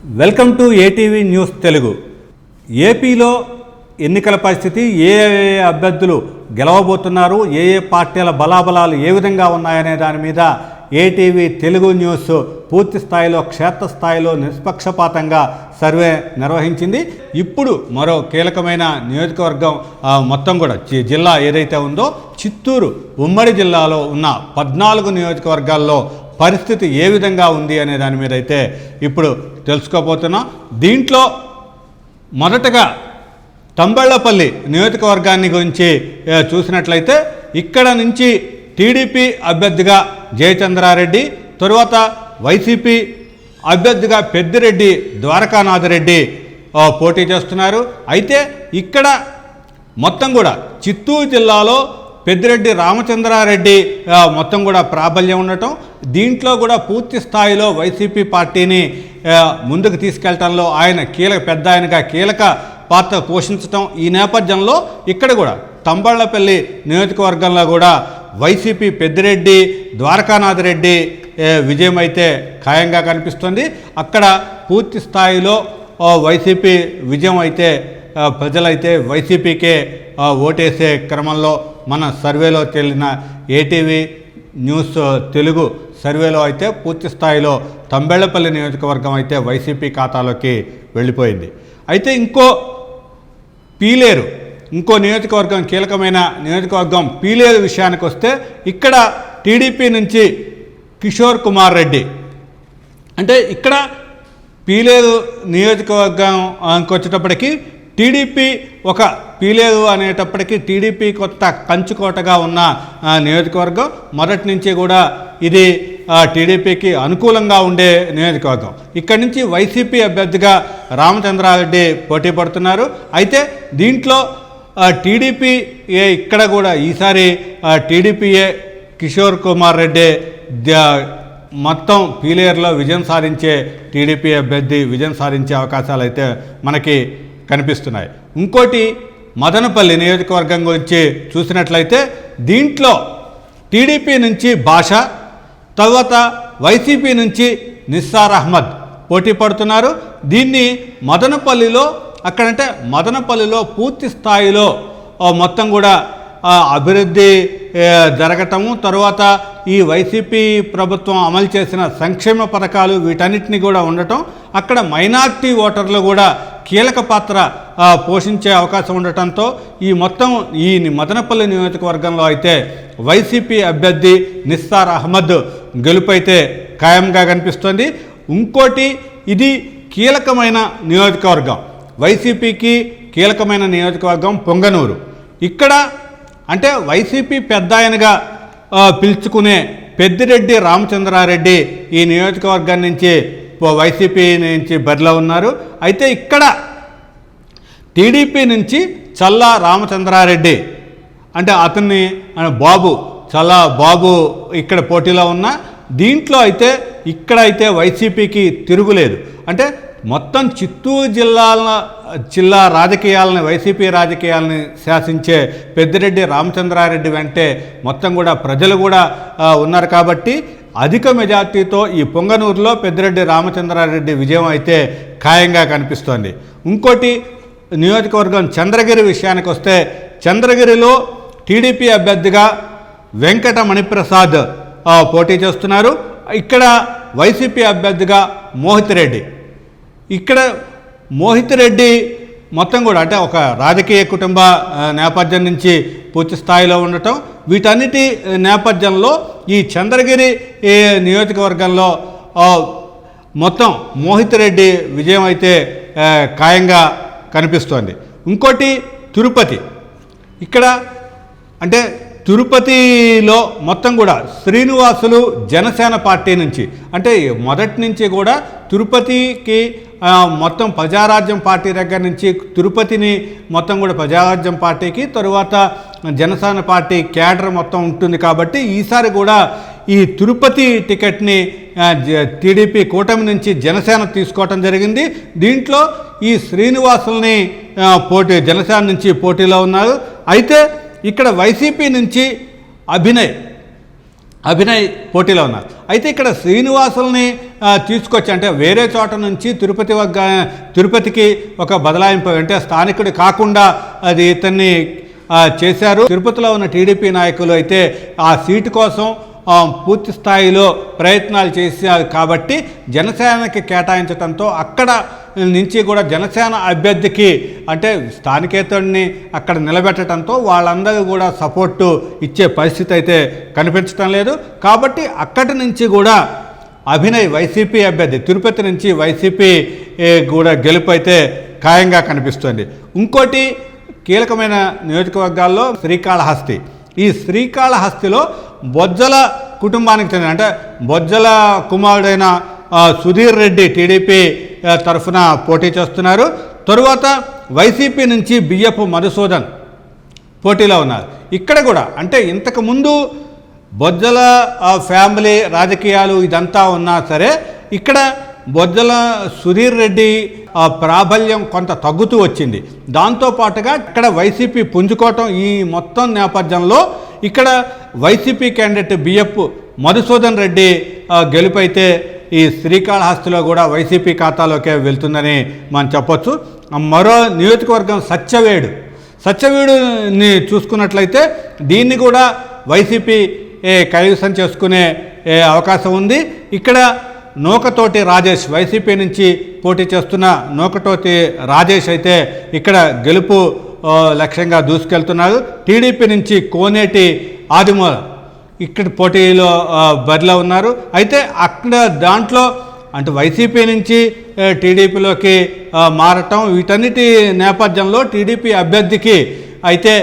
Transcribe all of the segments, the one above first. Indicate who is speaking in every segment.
Speaker 1: Welcome to ATV news Telugu. ఏపీలో ఎన్నికల పరిస్థితి ఏ ఏ అభ్యర్థులు గెలవబోతున్నారు ఏ ఏ పార్టీల బలాబలాలు ఏ విధంగా ఉన్నాయనే దాని మీద ఏటీవీ తెలుగు న్యూస్ పూర్తి స్థాయిలో క్షేత్రస్థాయిలో నిష్పక్షపాతంగా సర్వే నిర్వహించింది. ఇప్పుడు మరో కీలకమైన నియోజకవర్గం మొత్తం కూడా జి- జిల్లా ఏదైతే ఉందో చిత్తూరు ఉమ్మడి జిల్లాలో ఉన్న పద్నాలుగు నియోజకవర్గాల్లో పరిస్థితి ఏ విధంగా ఉంది అనే దాని మీద అయితే ఇప్పుడు తెలుసుకోబోతున్నాం. దీంట్లో మొదటగా తంబళ్ళపల్లి నియోజకవర్గాన్ని గురించి చూసినట్లయితే ఇక్కడ నుంచి టీడీపీ అభ్యర్థిగా జయచంద్రారెడ్డి తరువాత వైసీపీ అభ్యర్థిగా పెద్దిరెడ్డి ద్వారకానాథరెడ్డి రెడ్డి పోటీ చేస్తున్నారు. అయితే ఇక్కడ మొత్తం కూడా చిత్తూరు జిల్లాలో పెద్దిరెడ్డి రామచంద్రారెడ్డి మొత్తం కూడా ప్రాబల్యం ఉండటం దీంట్లో కూడా పూర్తి స్థాయిలో వైసీపీ పార్టీని ముందుకు తీసుకెళ్ళడంలో ఆయన కీలక పెద్ద ఆయనగా కీలక పాత్ర పోషించటం ఈ నేపథ్యంలో ఇక్కడ కూడా తంబళ్ళపల్లి నియోజకవర్గంలో కూడా వైసీపీ పెద్దిరెడ్డి ద్వారకానాథ్ రెడ్డి విజయం అయితే ఖాయంగా కనిపిస్తుంది. అక్కడ పూర్తి స్థాయిలో వైసీపీ విజయం అయితే ప్రజలైతే వైసీపీకే ఓటేసే క్రమంలో మన సర్వేలో తేలిన ఏటీవీ న్యూస్ తెలుగు సర్వేలో అయితే పూర్తి స్థాయిలో తంబెళ్ళపల్లి నియోజకవర్గం అయితే వైసీపీ ఖాతాలోకి వెళ్ళిపోయింది. అయితే ఇంకో పీలేరు ఇంకో నియోజకవర్గం కీలకమైన నియోజకవర్గం పీలేరు విషయానికి వస్తే ఇక్కడ టీడీపీ నుంచి కిషోర్ కుమార్ రెడ్డి. అంటే ఇక్కడ పీలేరు నియోజకవర్గం వచ్చేటప్పటికి టీడీపీ ఒక పీలేదు అనేటప్పటికీ టీడీపీ కొత్త కంచుకోటగా ఉన్న నియోజకవర్గం మొదటి నుంచి కూడా ఇది టీడీపీకి అనుకూలంగా ఉండే నియోజకవర్గం. ఇక్కడి నుంచి వైసీపీ అభ్యర్థిగా రామచంద్రారెడ్డి పోటీ పడుతున్నారు. అయితే దీంట్లో టీడీపీ ఏ ఇక్కడ కూడా ఈసారి టీడీపీఏ కిషోర్ కుమార్ రెడ్డి మొత్తం పీలేయర్లో విజయం సాధించే టీడీపీ అభ్యర్థి విజయం సాధించే అవకాశాలు అయితే మనకి కనిపిస్తున్నాయి. ఇంకోటి మదనపల్లి నియోజకవర్గం గురించి చూసినట్లయితే దీంట్లో టీడీపీ నుంచి భాష తర్వాత వైసీపీ నుంచి నిస్సార్ అహ్మద్ పోటీ పడుతున్నారు. దీన్ని మదనపల్లిలో అక్కడంటే మదనపల్లిలో పూర్తి స్థాయిలో మొత్తం కూడా అభివృద్ధి జరగటము తరువాత ఈ వైసీపీ ప్రభుత్వం అమలు చేసిన సంక్షేమ పథకాలు వీటన్నిటిని కూడా ఉండటం అక్కడ మైనార్టీ ఓటర్లు కూడా కీలక పాత్ర పోషించే అవకాశం ఉండటంతో ఈ మొత్తం ఈ మదనపల్లి నియోజకవర్గంలో అయితే వైసీపీ అభ్యర్థి నిస్సార్ అహ్మద్ గెలుపైతే ఖాయంగా కనిపిస్తోంది. ఇంకోటి ఇది కీలకమైన నియోజకవర్గం. వైసీపీకి కీలకమైన నియోజకవర్గం పొంగనూరు. ఇక్కడ అంటే వైసీపీ పెద్ద ఆయనగా పిలుచుకునే పెద్దిరెడ్డి రామచంద్రారెడ్డి ఈ నియోజకవర్గం నుంచి వైసీపీ నుంచి బరిలో ఉన్నారు. అయితే ఇక్కడ టీడీపీ నుంచి చల్లా రామచంద్రారెడ్డి అంటే అతన్ని బాబు చల్లా బాబు ఇక్కడ పోటీలో ఉన్న దీంట్లో అయితే ఇక్కడ అయితే వైసీపీకి తిరుగులేదు అంటే మొత్తం చిత్తూరు జిల్లాల జిల్లా రాజకీయాలని వైసీపీ రాజకీయాలని శాసించే పెద్దిరెడ్డి రామచంద్రారెడ్డి వెంటే మొత్తం కూడా ప్రజలు కూడా ఉన్నారు కాబట్టి అధిక మెజార్టీతో ఈ పొంగనూరులో పెద్దిరెడ్డి రామచంద్రారెడ్డి విజయం అయితే ఖాయంగా కనిపిస్తోంది. ఇంకోటి నియోజకవర్గం చంద్రగిరి విషయానికి వస్తే చంద్రగిరిలో టీడీపీ అభ్యర్థిగా వెంకట మణిప్రసాద్ పోటీ చేస్తున్నారు. ఇక్కడ వైసీపీ అభ్యర్థిగా మోహిత్ రెడ్డి. ఇక్కడ మోహిత్ రెడ్డి మొత్తం కూడా అంటే ఒక రాజకీయ కుటుంబ నేపథ్యం నుంచి పూర్తి స్థాయిలో ఉండటం. వీటన్నిటి నేపథ్యంలో ఈ చంద్రగిరి నియోజకవర్గంలో మొత్తం మోహిత్ రెడ్డి విజయం అయితే ఖాయంగా కనిపిస్తోంది. ఇంకోటి తిరుపతి. ఇక్కడ అంటే తిరుపతిలో మొత్తం కూడా శ్రీనివాసులు జనసేన పార్టీ నుంచి అంటే మొదటి నుంచి కూడా తిరుపతికి మొత్తం ప్రజారాజ్యం పార్టీ దగ్గర నుంచి తిరుపతిని మొత్తం కూడా ప్రజారాజ్యం పార్టీకి తరువాత జనసేన పార్టీ క్యాడర్ మొత్తం ఉంటుంది కాబట్టి ఈసారి కూడా ఈ తిరుపతి టికెట్ని జ- టీడీపీ కూటమి నుంచి జనసేన తీసుకోవటం జరిగింది. దీంట్లో ఈ శ్రీనివాసుల్ని పోటీ జనసేన నుంచి పోటీలో ఉన్నారు. అయితే ఇక్కడ వైసీపీ నుంచి అభినయ్ అభినయ్ పోటీలో ఉన్నారు. అయితే ఇక్కడ శ్రీనివాసుల్ని తీసుకొచ్చి అంటే వేరే చోట నుంచి తిరుపతి వగ్గ తిరుపతికి ఒక బదలాయింపు అంటే స్థానికుడు కాకుండా అది ఇతన్ని చేశారు. తిరుపతిలో ఉన్న టీడీపీ నాయకులు అయితే ఆ సీటు కోసం పూర్తి స్థాయిలో ప్రయత్నాలు చేశారు కాబట్టి జనసేనకి కేటాయించడంతో అక్కడ నుంచి కూడా జనసేన అభ్యర్థికి అంటే స్థానికేతడిని అక్కడ నిలబెట్టడంతో వాళ్ళందరూ కూడా సపోర్టు ఇచ్చే పరిస్థితి అయితే కనిపించడం లేదు. కాబట్టి అక్కడి నుంచి కూడా అభినయ్ వైసీపీ అభ్యర్థి తిరుపతి నుంచి వైసీపీ కూడా గెలుపు అయితే ఖాయంగా కనిపిస్తుంది. ఇంకోటి కీలకమైన నియోజకవర్గాల్లో శ్రీకాళహస్తి. ఈ శ్రీకాళహస్తిలో బొజ్జల కుటుంబానికి చెందిన అంటే బొజ్జల కుమారుడైన సుధీర్ రెడ్డి టీడీపీ తరఫున పోటీ చేస్తున్నారు. తరువాత వైసీపీ నుంచి బియ్యపు మధుసూదన్ పోటీలో ఉన్నారు. ఇక్కడ కూడా అంటే ఇంతకుముందు బొజ్జల ఫ్యామిలీ రాజకీయాలు ఇదంతా ఉన్నా సరే ఇక్కడ బొజ్జల సుధీర్ రెడ్డి ప్రాబల్యం కొంత తగ్గుతూ వచ్చింది. దాంతోపాటుగా ఇక్కడ వైసీపీ పుంజుకోవటం ఈ మొత్తం నేపథ్యంలో ఇక్కడ YCP candidate BF Madhusudan Reddy గెలుపైతే ఈ శ్రీకాళహస్తిలో కూడా వైసీపీ ఖాతాలోకే వెళ్తుందని మనం చెప్పొచ్చు. మరో నియోజకవర్గం సత్యవేడు. సత్యవేడుని చూసుకున్నట్లయితే దీన్ని కూడా వైసీపీ కైవసం చేసుకునే అవకాశం ఉంది. ఇక్కడ నూకతోటి రాజేష్ వైసీపీ నుంచి పోటీ చేస్తున్న నూకతోటి రాజేష్ అయితే ఇక్కడ గెలుపు లక్ష్యంగా దూసుకెళ్తున్నారు. టీడీపీ నుంచి కోనేటి ఆదిమూల ఇక్కడ పోటీలో బరిలో ఉన్నారు. అయితే అక్కడ దాంట్లో అంటే వైసీపీ నుంచి టీడీపీలోకి మారటం వీటన్నిటి నేపథ్యంలో టీడీపీ అభ్యర్థికి అయితే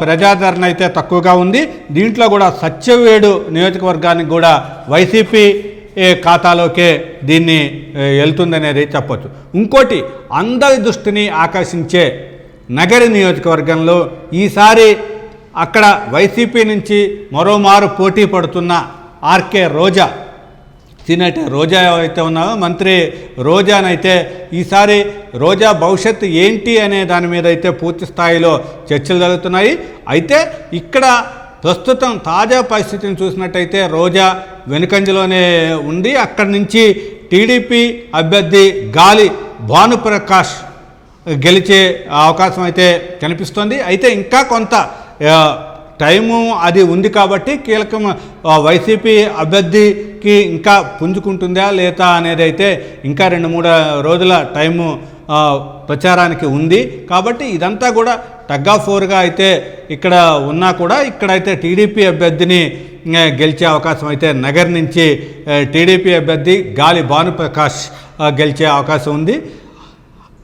Speaker 1: ప్రజాదరణ అయితే తక్కువగా ఉంది. దీంట్లో కూడా సత్యవేడు నియోజకవర్గానికి కూడా వైసీపీ ఖాతాలోకే దీన్ని వెళ్తుందనేది చెప్పొచ్చు. ఇంకోటి అందరి దృష్టిని ఆకర్షించే నగరి నియోజకవర్గంలో ఈసారి అక్కడ వైసీపీ నుంచి మరోమారు పోటీ పడుతున్న ఆర్కే రోజా. సీనియర్ రోజా అయితే ఉన్నారో మంత్రి రోజానైతే ఈసారి రోజా భవిష్యత్తు ఏంటి అనే దాని మీద అయితే పూర్తి స్థాయిలో చర్చలు జరుగుతున్నాయి. అయితే ఇక్కడ ప్రస్తుతం తాజా పరిస్థితిని చూసినట్టయితే రోజా వెనుకంజలోనే ఉంది అక్కడి నుంచి టీడీపీ అభ్యర్థి గాలి భానుప్రకాష్ గెలిచే అవకాశం అయితే కనిపిస్తోంది. అయితే ఇంకా కొంత టైము అది ఉంది కాబట్టి కీలకం వైసీపీ అభ్యర్థికి ఇంకా పుంజుకుంటుందా లేదా అనేది అయితే ఇంకా రెండు మూడు రోజుల టైము ప్రచారానికి ఉంది. కాబట్టి ఇదంతా కూడా టగ్ ఆఫ్ ఫోర్గా అయితే ఇక్కడ ఉన్నా కూడా ఇక్కడైతే టీడీపీ అభ్యర్థిని గెలిచే అవకాశం అయితే నగర్ నుంచి టీడీపీ అభ్యర్థి గాలి భానుప్రకాష్ గెలిచే అవకాశం ఉంది.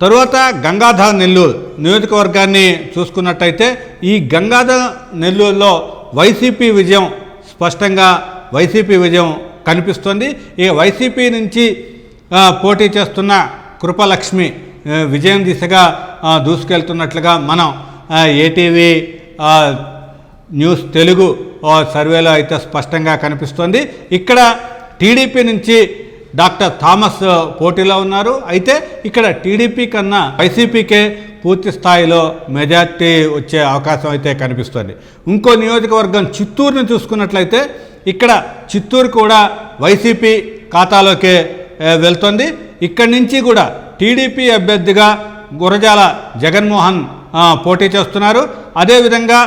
Speaker 1: తరువాత గంగాధర్ నెల్లూరు నియోజకవర్గాన్ని చూసుకున్నట్టయితే ఈ గంగాధర్ నెల్లూరులో వైసీపీ విజయం స్పష్టంగా వైసీపీ విజయం కనిపిస్తుంది. ఈ వైసీపీ నుంచి పోటీ చేస్తున్న కృపలక్ష్మి విజయం దిశగా దూసుకెళ్తున్నట్లుగా మనం ఏటీవీ న్యూస్ తెలుగు సర్వేలో అయితే స్పష్టంగా కనిపిస్తోంది. ఇక్కడ టీడీపీ నుంచి డాక్టర్ థామస్ పోటీలో ఉన్నారు. అయితే ఇక్కడ టీడీపీ కన్నా వైసీపీకే పూర్తి స్థాయిలో మెజార్టీ వచ్చే అవకాశం అయితే కనిపిస్తుంది. ఇంకో నియోజకవర్గం చిత్తూరుని చూసుకున్నట్లయితే ఇక్కడ చిత్తూరు కూడా వైసీపీ ఖాతాలోకే వెళ్తోంది వెళ్తుంది. ఇక్కడి నుంచి కూడా టీడీపీ అభ్యర్థిగా గురజాల జగన్మోహన్ పోటీ చేస్తున్నారు. అదేవిధంగా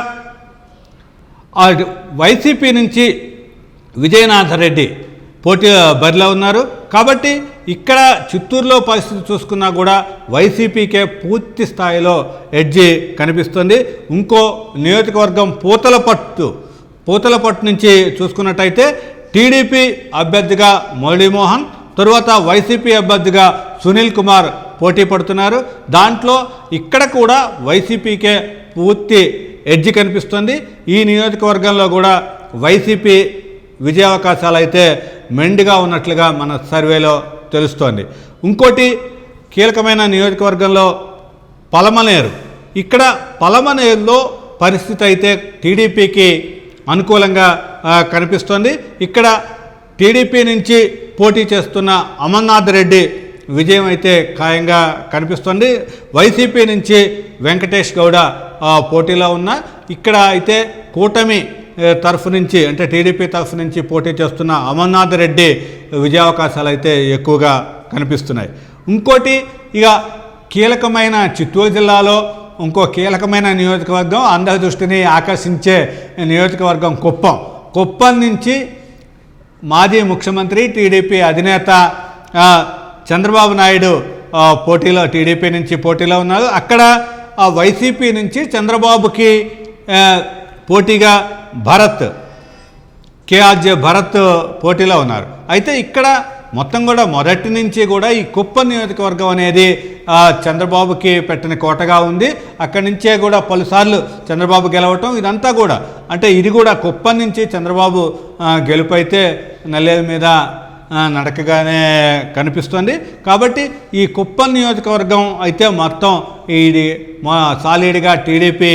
Speaker 1: వైసీపీ నుంచి విజయనాథ రెడ్డి పోటీ బరిలో ఉన్నారు. కాబట్టి ఇక్కడ చిత్తూరులో పరిస్థితి చూసుకున్నా కూడా వైసీపీకే పూర్తి స్థాయిలో ఎడ్జి కనిపిస్తుంది. ఇంకో నియోజకవర్గం పూతలపట్టు పూతలపట్టు నుంచి చూసుకున్నట్టయితే టీడీపీ అభ్యర్థిగా మురళీమోహన్ తరువాత వైసీపీ అభ్యర్థిగా సునీల్ కుమార్ పోటీ పడుతున్నారు. దాంట్లో ఇక్కడ కూడా వైసీపీకే పూర్తి ఎడ్జి కనిపిస్తుంది. ఈ నియోజకవర్గంలో కూడా వైసీపీ విజయావకాశాలు అయితే మెండుగా ఉన్నట్లుగా మన సర్వేలో తెలుస్తోంది. ఇంకోటి కీలకమైన నియోజకవర్గంలో పలమనేరు. ఇక్కడ పలమనేరులో పరిస్థితి అయితే టీడీపీకి అనుకూలంగా కనిపిస్తోంది. ఇక్కడ టీడీపీ నుంచి పోటీ చేస్తున్న అమర్నాథ్ రెడ్డి విజయం అయితే ఖాయంగా కనిపిస్తుంది. వైసీపీ నుంచి వెంకటేష్ గౌడ పోటీలో ఉన్న ఇక్కడ అయితే కూటమి తరఫు నుంచి అంటే టీడీపీ తరఫు నుంచి పోటీ చేస్తున్న అమర్నాథ్ రెడ్డి విజయావకాశాలు అయితే ఎక్కువగా కనిపిస్తున్నాయి. ఇంకోటి ఇక కీలకమైన చిత్తూరు జిల్లాలో ఇంకో కీలకమైన నియోజకవర్గం అందరి దృష్టిని ఆకర్షించే నియోజకవర్గం కుప్పం. కుప్పం నుంచి మాజీ ముఖ్యమంత్రి టీడీపీ అధినేత చంద్రబాబు నాయుడు పోటీలో టీడీపీ నుంచి పోటీలో ఉన్నారు. అక్కడ వైసీపీ నుంచి చంద్రబాబుకి పోటీగా భరత్ కేఆర్జే భరత్ పోటీలో ఉన్నారు. అయితే ఇక్కడ మొత్తం కూడా మొదటి నుంచి కూడా ఈ కుప్పం నియోజకవర్గం అనేది చంద్రబాబుకి పెట్టిన కోటగా ఉంది. అక్కడి నుంచే కూడా పలుసార్లు చంద్రబాబు గెలవటం ఇదంతా కూడా. అంటే ఇది కూడా కుప్పం నుంచి చంద్రబాబు గెలుపైతే గెలుపు నల్లేరు మీద నడకగానే కనిపిస్తుంది. కాబట్టి ఈ కుప్పం నియోజకవర్గం అయితే మొత్తం ఇది మా సాలిడ్గా టీడీపీ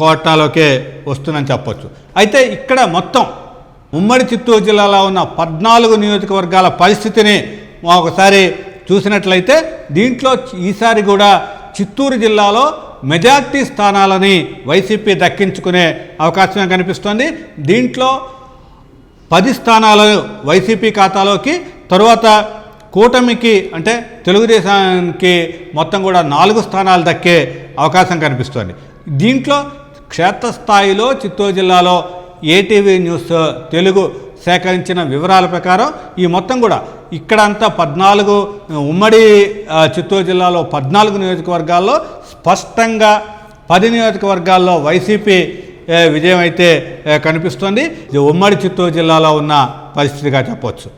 Speaker 1: కోటాలోకే వస్తుందని చెప్పొచ్చు. అయితే ఇక్కడ మొత్తం ఉమ్మడి చిత్తూరు జిల్లాలో ఉన్న పద్నాలుగు నియోజకవర్గాల పరిస్థితిని ఒకసారి చూసినట్లయితే దీంట్లో ఈసారి కూడా చిత్తూరు జిల్లాలో మెజార్టీ స్థానాలని వైసీపీ దక్కించుకునే అవకాశం కనిపిస్తోంది. దీంట్లో పది స్థానాలు వైసీపీ ఖాతాలోకి తరువాత కూటమికి అంటే తెలుగుదేశానికి మొత్తం కూడా నాలుగు స్థానాలు దక్కే అవకాశం కనిపిస్తోంది. దీంట్లో క్షేత్రస్థాయిలో చిత్తూరు జిల్లాలో ఏటీవీ న్యూస్ తెలుగు సేకరించిన వివరాల ప్రకారం ఈ మొత్తం కూడా ఇక్కడంతా పద్నాలుగు ఉమ్మడి చిత్తూరు జిల్లాలో పద్నాలుగు నియోజకవర్గాల్లో స్పష్టంగా పది నియోజకవర్గాల్లో వైసీపీ విజయం అయితే కనిపిస్తుంది. ఇది ఉమ్మడి చిత్తూరు జిల్లాలో ఉన్న పరిస్థితిగా చెప్పవచ్చు